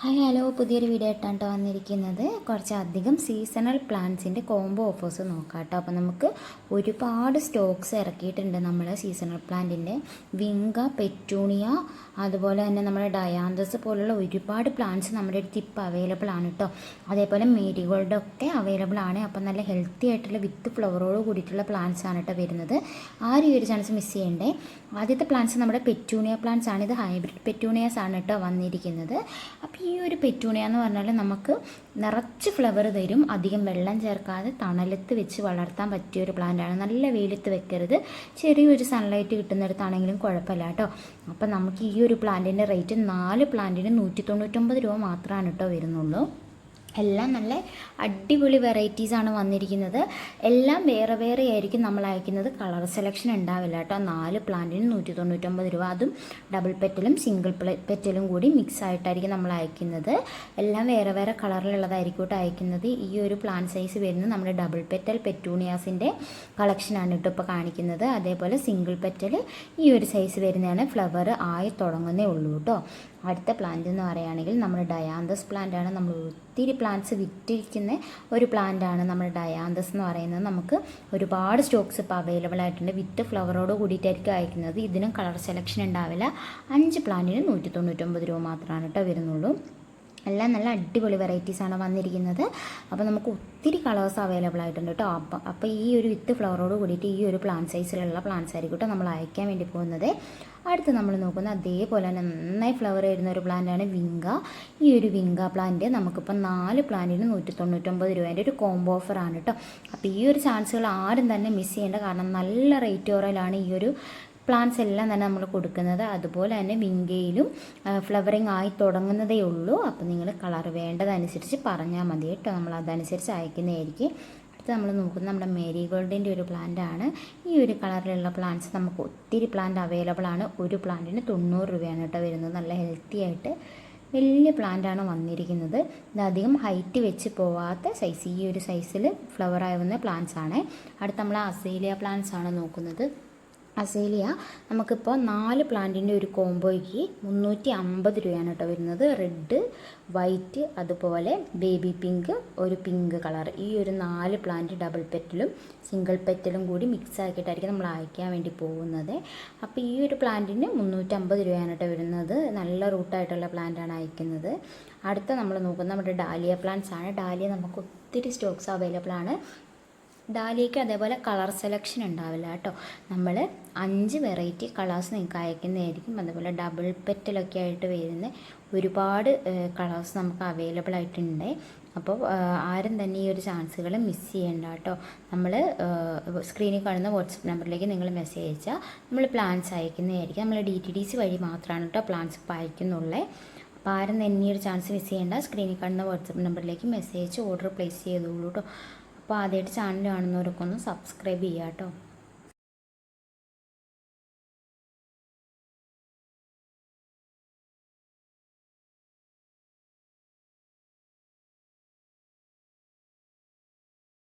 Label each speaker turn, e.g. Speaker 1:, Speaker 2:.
Speaker 1: Hi hello. പുതിയൊരു video കേട്ടോ വന്നിരിക്കുന്നത്. കുറച്ചധികം സീസണൽ പ്ലാന്റ്സിന്റെ കോംബോ ഓഫേഴ്സ് നോക്കാം കേട്ടോ അപ്പോൾ നമുക്ക് ഒരുപാട് സ്റ്റോക്സ് ഇറക്കിയിട്ടുണ്ട് നമ്മൾ സീസണൽ പ്ലാന്റിന്റെ വിങ്ക പെറ്റൂണിയ അതുപോലെ തന്നെ നമ്മുടെ ഡയാന്തസ് പോലുള്ള ഒരുപാട് പ്ലാന്റ്സ് നമ്മുടെ അടുത്ത് ഇപ്പോൾ അവൈലബിൾ ആണ് കേട്ടോ അതേപോലെ മേരിഗോൾഡൊക്കെ അവൈലബിൾ ആണ്. അപ്പോൾ നല്ല ഹെൽത്തി ആയിട്ടുള്ള വിത്ത് ഫ്ലവറോട് കൂടിയിട്ടുള്ള പ്ലാന്റ്സ് ആണ് കേട്ടോ വരുന്നത്. ആരും ഈ ഒരു ചാൻസ് മിസ് ചെയ്യണ്ടേ? ആദ്യത്തെ പ്ലാന്റ്സ് നമ്മുടെ പെറ്റൂണിയ പ്ലാന്റ്സ് ആണ്. ഇത് ഹൈബ്രിഡ് പെറ്റൂണിയാസ് ആണ് കേട്ടോ വന്നിരിക്കുന്നത്. അപ്പോൾ ഈ ഒരു പെറ്റൂണിയ എന്ന് പറഞ്ഞാൽ നമുക്ക് നിറച്ച് ഫ്ലവർ തരും. അധികം വെള്ളം ചേർക്കാതെ തണലത്ത് വെച്ച് വളർത്താൻ പറ്റിയ ഒരു പ്ലാന്റാണ് നല്ല വെയിലത്ത് വെക്കരുത്. ചെറിയൊരു സൺലൈറ്റ് കിട്ടുന്നിടത്താണെങ്കിലും കുഴപ്പമില്ല കേട്ടോ. അപ്പം നമുക്ക് ഈ ഒരു പ്ലാന്റിന്റെ റേറ്റ് നാല് പ്ലാന്റിന് നൂറ്റി തൊണ്ണൂറ്റൊമ്പത് രൂപ മാത്രമാണ് കേട്ടോ വരുന്നുള്ളൂ. എല്ലാം നല്ല അടിപൊളി വെറൈറ്റീസ് ആണ് വന്നിരിക്കുന്നത്. എല്ലാം വേറെ വേറെ ആയിരിക്കും നമ്മൾ അയക്കുന്നത്. കളർ സെലക്ഷൻ ഉണ്ടാവില്ല കേട്ടോ. നാല് പ്ലാന്റിന് നൂറ്റി തൊണ്ണൂറ്റൊമ്പത് രൂപ. അതും ഡബിൾ പെറ്റലും സിംഗിൾ പെറ്റലും കൂടി മിക്സ് ആയിട്ടായിരിക്കും നമ്മൾ അയക്കുന്നത്. എല്ലാം വേറെ വേറെ കളറിലുള്ളതായിരിക്കും കേട്ടോ അയക്കുന്നത്. ഈ ഒരു പ്ലാന്റ് സൈസ് വരുന്നത് നമ്മുടെ ഡബിൾ പെറ്റൽ പെറ്റൂണിയാസിന്റെ കളക്ഷനാണ് കേട്ടോ ഇപ്പോൾ കാണിക്കുന്നത്. അതേപോലെ സിംഗിൾ പെറ്റൽ ഈ ഒരു സൈസ് വരുന്നതാണ്. ഫ്ലവർ ആയി തുടങ്ങുന്നേ ഉള്ളൂ കേട്ടോ. അടുത്ത പ്ലാന്റ് എന്ന് പറയുകയാണെങ്കിൽ നമ്മൾ ഡയാന്തസ് പ്ലാന്റ് ആണ്. നമ്മൾ ഒത്തിരി പ്ലാന്റ്സ് വിറ്റിരിക്കുന്ന ഒരു പ്ലാന്റ് ആണ് നമ്മുടെ ഡയാന്തസ് എന്ന് പറയുന്നത്. നമുക്ക് ഒരുപാട് സ്റ്റോക്സ് ഇപ്പോൾ അവൈലബിൾ ആയിട്ടുണ്ട്. വിത്ത് ഫ്ലവറോട് കൂടിയിട്ടായിരിക്കും അയക്കുന്നത്. ഇതിനും കളർ സെലക്ഷൻ ഉണ്ടാവില്ല. അഞ്ച് പ്ലാന്റിന് നൂറ്റി തൊണ്ണൂറ്റൊമ്പത് രൂപ മാത്രമാണ് കേട്ടോ വരുന്നുള്ളൂ. എല്ലാം നല്ല അടിപൊളി വെറൈറ്റീസ് ആണ് വന്നിരിക്കുന്നത്. അപ്പോൾ നമുക്ക് ഒത്തിരി കളേഴ്സ് അവൈലബിൾ ആയിട്ടുണ്ട് കേട്ടോ അപ്പം അപ്പോൾ ഈ ഒരു വിത്ത് ഫ്ലവറോട് കൂടിയിട്ട് ഈ ഒരു പ്ലാന്റ് സൈസിലുള്ള പ്ലാന്റ്സ് ആയിരിക്കും നമ്മൾ അയക്കാൻ വേണ്ടി പോകുന്നത്. അടുത്ത് നമ്മൾ നോക്കുന്ന അതേപോലെ തന്നെ നന്നായി ഫ്ലവർ വരുന്ന ഒരു പ്ലാന്റാണ് വിങ്ക. ഈ ഒരു വിങ്ക പ്ലാന്റ് നമുക്കിപ്പോൾ നാല് പ്ലാന്റിന് നൂറ്റി തൊണ്ണൂറ്റൊമ്പത് രൂപേന്റെ ഒരു കോംബോ ഓഫർ ആണ് കേട്ടോ അപ്പോൾ ഈ ഒരു ചാൻസുകൾ ആരും തന്നെ മിസ് ചെയ്യേണ്ട കാരണം നല്ല റേറ്റ് ഓറയിലാണ് ഈ ഒരു പ്ലാന്റ്സ് എല്ലാം തന്നെ നമ്മൾ കൊടുക്കുന്നത്. അതുപോലെ തന്നെ വിങ്കയിലും ഫ്ലവറിങ് ആയി തുടങ്ങുന്നതേ ഉള്ളൂ. അപ്പോൾ നിങ്ങൾ കളർ വേണ്ടതനുസരിച്ച് പറഞ്ഞാൽ മതി കേട്ടോ. നമ്മൾ അതനുസരിച്ച് അയക്കുന്നതായിരിക്കും. അടുത്ത് നമ്മൾ നോക്കുന്നത് നമ്മുടെ മേരി ഗോൾഡിന്റെ ഒരു പ്ലാന്റ് ആണ്. ഈ ഒരു കളറിലുള്ള പ്ലാന്റ്സ് നമുക്ക് ഒത്തിരി പ്ലാന്റ് അവൈലബിൾ ആണ്. ഒരു പ്ലാന്റിന് തൊണ്ണൂറ് രൂപയാണ് കേട്ടോ വരുന്നത്. നല്ല ഹെൽത്തി ആയിട്ട് വലിയ പ്ലാന്റാണ് വന്നിരിക്കുന്നത്. ഇത് അധികം ഹൈറ്റ് വെച്ച് പോവാത്ത സൈസ് ഈ ഒരു സൈസിൽ ഫ്ലവർ വന്ന പ്ലാന്റ്സ് ആണ്. അടുത്ത് നമ്മൾ അസേലിയ പ്ലാന്റ്സ് ആണ് നോക്കുന്നത്. അസേലിയ നമുക്കിപ്പോൾ നാല് പ്ലാന്റിന്റെ ഒരു കോംബോയ്ക്ക് മുന്നൂറ്റി അമ്പത് രൂപയാണ് കേട്ടോ വരുന്നത്. റെഡ് വൈറ്റ് അതുപോലെ ബേബി പിങ്ക് ഒരു പിങ്ക് കളർ ഈ ഒരു നാല് പ്ലാന്റ് ഡബിൾ പെറ്റലും സിംഗിൾ പെറ്റലും കൂടി മിക്സ് ആക്കിയിട്ടായിരിക്കും നമ്മൾ അയക്കാൻ വേണ്ടി പോകുന്നത്. അപ്പോൾ ഈ ഒരു പ്ലാന്റിന് മുന്നൂറ്റമ്പത് രൂപയാണ് കേട്ടോ വരുന്നത്. നല്ല റൂട്ടായിട്ടുള്ള പ്ലാന്റാണ് അയക്കുന്നത്. അടുത്ത നമ്മൾ നോക്കുന്നത് നമ്മുടെ ഡാലിയ പ്ലാന്റ്സ് ആണ്. ഡാലിയ നമുക്ക് ഒത്തിരി സ്റ്റോക്സ് അവൈലബിൾ ആണ്. ഡാലിയയ്ക്ക് അതേപോലെ കളർ സെലക്ഷൻ ഉണ്ടാവില്ല കേട്ടോ. നമ്മൾ അഞ്ച് വെറൈറ്റി കളേഴ്സ് നിങ്ങൾക്ക് അയക്കുന്നതായിരിക്കും. അതേപോലെ ഡബിൾ പെറ്റലൊക്കെ ആയിട്ട് വരുന്ന ഒരുപാട് കളേഴ്സ് നമുക്ക് അവൈലബിൾ ആയിട്ടുണ്ട്. അപ്പോൾ ആരും തന്നെ ഈ ഒരു ചാൻസുകൾ മിസ് ചെയ്യേണ്ട കേട്ടോ. നമ്മൾ സ്ക്രീനിൽ കാണുന്ന വാട്സപ്പ് നമ്പറിലേക്ക് നിങ്ങൾ മെസ്സേജ് അയച്ചാൽ നമ്മൾ പ്ലാൻസ് അയക്കുന്നതായിരിക്കും. നമ്മൾ ഡി ടി ഡി സി വഴി മാത്രമാണ് കേട്ടോ പ്ലാൻസ് ഇപ്പോൾ അയക്കുന്നുള്ളത് അപ്പോൾ ആരും തന്നെ ഈ ഒരു ചാൻസ് മിസ് ചെയ്യേണ്ട. സ്ക്രീനിൽ കാണുന്ന വാട്സപ്പ് നമ്പറിലേക്ക് മെസ്സേജ് ഓർഡർ പ്ലേസ് ചെയ്തോളൂ കേട്ടോ. അപ്പോൾ ആദ്യമായിട്ട് ചാനൽ കാണുന്നവർക്കൊന്ന് സബ്സ്ക്രൈബ് ചെയ്യാം കേട്ടോ